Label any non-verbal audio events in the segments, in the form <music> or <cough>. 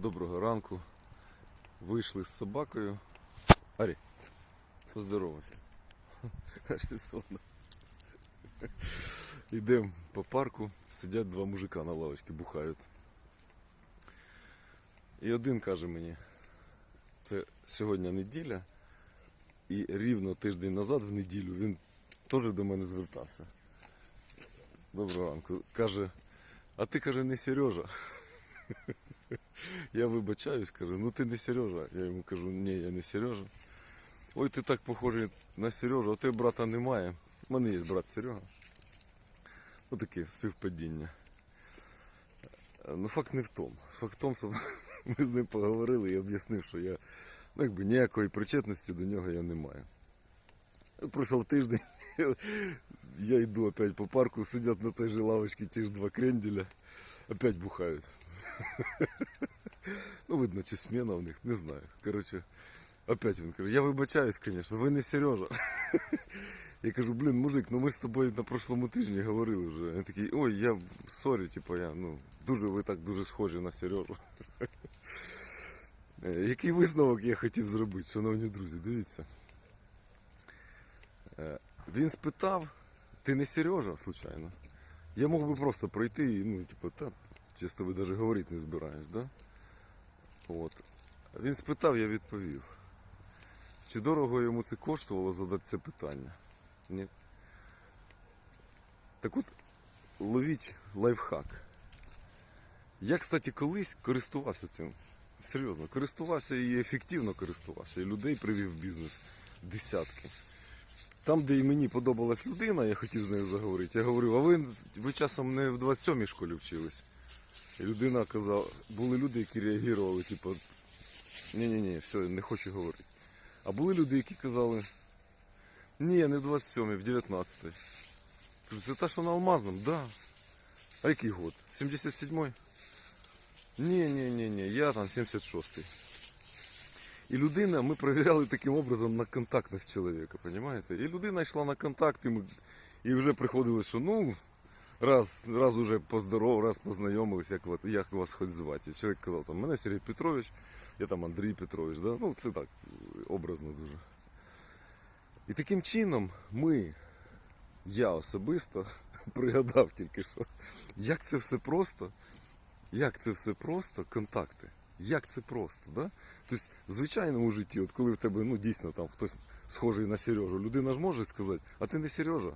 доброго ранку. Вийшли з собакою. Арі, поздоровайся. Йдемо по парку, сидять два мужика на лавочці, бухають. І один каже мені, це сьогодні неділя, і рівно тиждень назад в неділю він теж до мене звертався. Доброго ранку. Каже, а ти каже, не Сережа. <laughs> Я вибачаюсь, кажу, ну ти не Сережа. Я йому кажу, ні, я не Сережа. Ой, ти так похожий на Сережу, а тебе брата немає. У мене є брат Серега. Ну таке співпадіння. Ну факт не в тому. Факт в тому, що <laughs> ми з ним поговорили і об'яснив, що я ну, якби ніякої причетності до нього я не маю. Пройшов тиждень, <laughs> я йду опять по парку, сидять на той же лавочці ті ж два кренделя, опять бухають. <laughs> Ну, видно, чи смена в них, не знаю. Коротше, опять він каже, я вибачаюсь, звісно, ви не Сережа. <laughs> Я кажу, блін, мужик, ну ми з тобою на прошлому тижні говорили вже. Він такий, ой, я сорі, типу, я ну, дуже ви так дуже схожі на Сережу. <laughs> Е, Який висновок я хотів зробити, шановні друзі, дивіться. Е, Він спитав, ти не Сережа, случайно? Я мог би просто пройти і, ну, типу, та, я з тобою навіть говорити не збираюсь, да? От. Він спитав, я відповів. Чи дорого йому це коштувало задати це питання? Ні. Так от, ловіть лайфхак. Я, кстати, колись користувався цим. Серйозно, користувався і ефективно користувався. І людей привів в бізнес десятки. Там, де і мені подобалась людина, я хотів з нею заговорити. Я говорив, а ви, ви часом не в 27-й школі вчились. Людина казала, були люди, які реагували, типу, ні-ні-ні, все, не хочу говорити. А були люди, які казали, ні, не в 27-й, в 19-й. Кажу, це та, що на Алмазному? Да. А який год? 77-й? Ні, ні, ні, ні, я там 76-й. І людина, ми перевіряли таким образом на контактних чоловіка, розумієте? І людина йшла на контакт, і, ми, і вже приходили, що ну, раз, раз уже поздоров, раз познайомились, як, як вас хоч звати. Чоловік казав, там, мене Сергій Петрович, я там Андрій Петрович, да? ну це так, образно дуже. І таким чином ми, я особисто, <laughs> пригадав тільки що, як це все просто, як це все просто, контакти. Як це просто, да? Тобто, в звичайному житті, от коли в тебе ну, дійсно там хтось схожий на Сережу, людина ж може сказати, а ти не Сережа.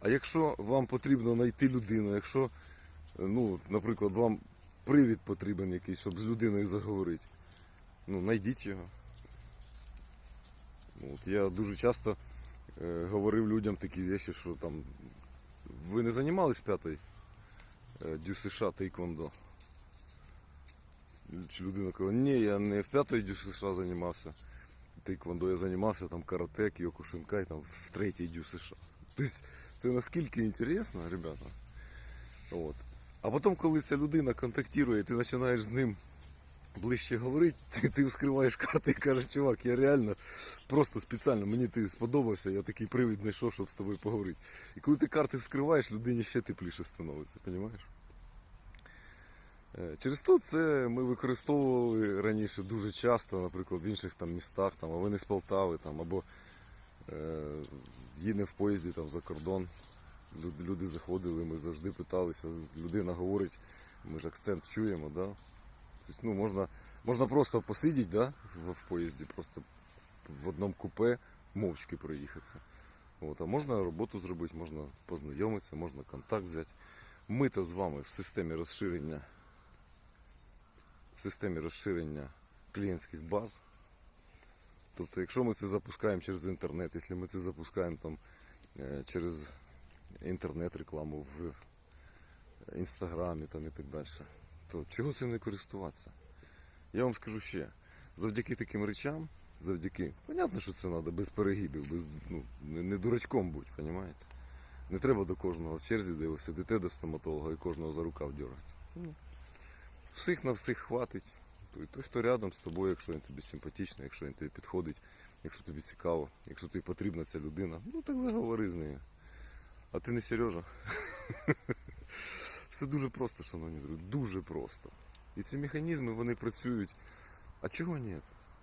А якщо вам потрібно знайти людину, якщо, е, ну, наприклад, вам привід потрібен якийсь, щоб з людиною заговорити, ну, знайдіть його. Ну, От я дуже часто е, говорив людям такі речі, що там ви не займались п'ятою е, дю США Тейквондо? Чи людина каже, ні, я не в п'ятої дю США займався. Тейквондо я займався там карате, кіокушинкай, там в третій дю США. Тобто це наскільки інтересно, ребята. От. А потім, коли ця людина контактує, ти починаєш з ним ближче говорити, ти, ти вскриваєш карти і кажеш, чувак, я реально просто спеціально, мені ти сподобався, я такий привід знайшов, щоб з тобою поговорити. І коли ти карти вскриваєш, людині ще тепліше становиться, розумієш? Е, Через то це ми використовували раніше дуже часто, наприклад, в інших там містах, там, а не з Полтави, там, або е, їдемо в поїзді там, за кордон. Люди заходили, ми завжди питалися, людина говорить, ми ж акцент чуємо, да? Тобто, ну, можна, можна просто посидіти да, в поїзді, просто в одному купе мовчки проїхатися. От, а можна роботу зробити, можна познайомитися, можна контакт взяти. Ми то з вами в системі розширення в системі розширення клієнтських баз. Тобто, якщо ми це запускаємо через інтернет, якщо ми це запускаємо там, е, через інтернет-рекламу в інстаграмі там, і так далі, то чого цим не користуватися? Я вам скажу ще, завдяки таким речам, завдяки, понятно, що це треба без перегибів, без, ну, не, дурачком будь, розумієте? Не треба до кожного в черзі, де ви до стоматолога і кожного за рукав дергати. Ну, всіх на всіх хватить. Той, той, хто рядом з тобою, якщо він тобі симпатичний, якщо він тобі підходить, якщо тобі цікаво, якщо тобі потрібна ця людина, ну так заговори з нею. А ти не Сережа. <laughs> Все дуже просто, шановні друзі, дуже просто. І ці механізми вони працюють. А чого ні?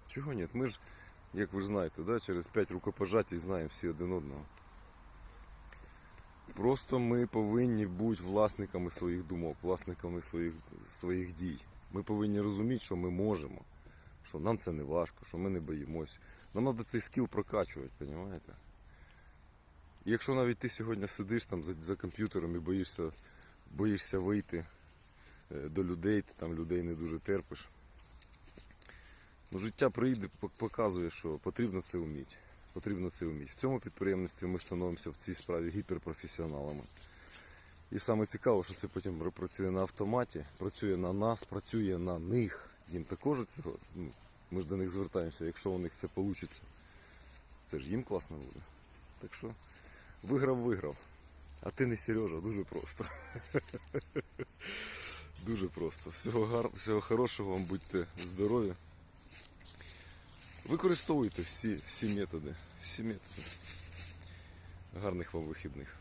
Чого ні? Ми ж, як ви ж знаєте, да, через 5 рукопожатій знаємо всі один одного. Просто ми повинні бути власниками своїх думок, власниками своїх, своїх дій. Ми повинні розуміти, що ми можемо, що нам це не важко, що ми не боїмося. Нам треба цей скіл прокачувати, розумієте? І якщо навіть ти сьогодні сидиш там за, за комп'ютером і боїшся, боїшся вийти е, до людей, ти там людей не дуже терпиш. Ну, життя прийде, показує, що потрібно це вміти. Потрібно це вміти. В цьому підприємництві ми становимося в цій справі гіперпрофесіоналами. І саме цікаво, що це потім працює на автоматі, працює на нас, працює на них. Їм також цього. Ну, ми ж до них звертаємося, якщо у них це вийде, це ж їм класно буде. Так що виграв, виграв. А ти не Сережа, дуже просто. <laughs> Дуже просто. Всього, гар... Всього хорошого вам будьте здорові. Використовуйте всі, всі методи. Всі методи. Гарних вам вихідних.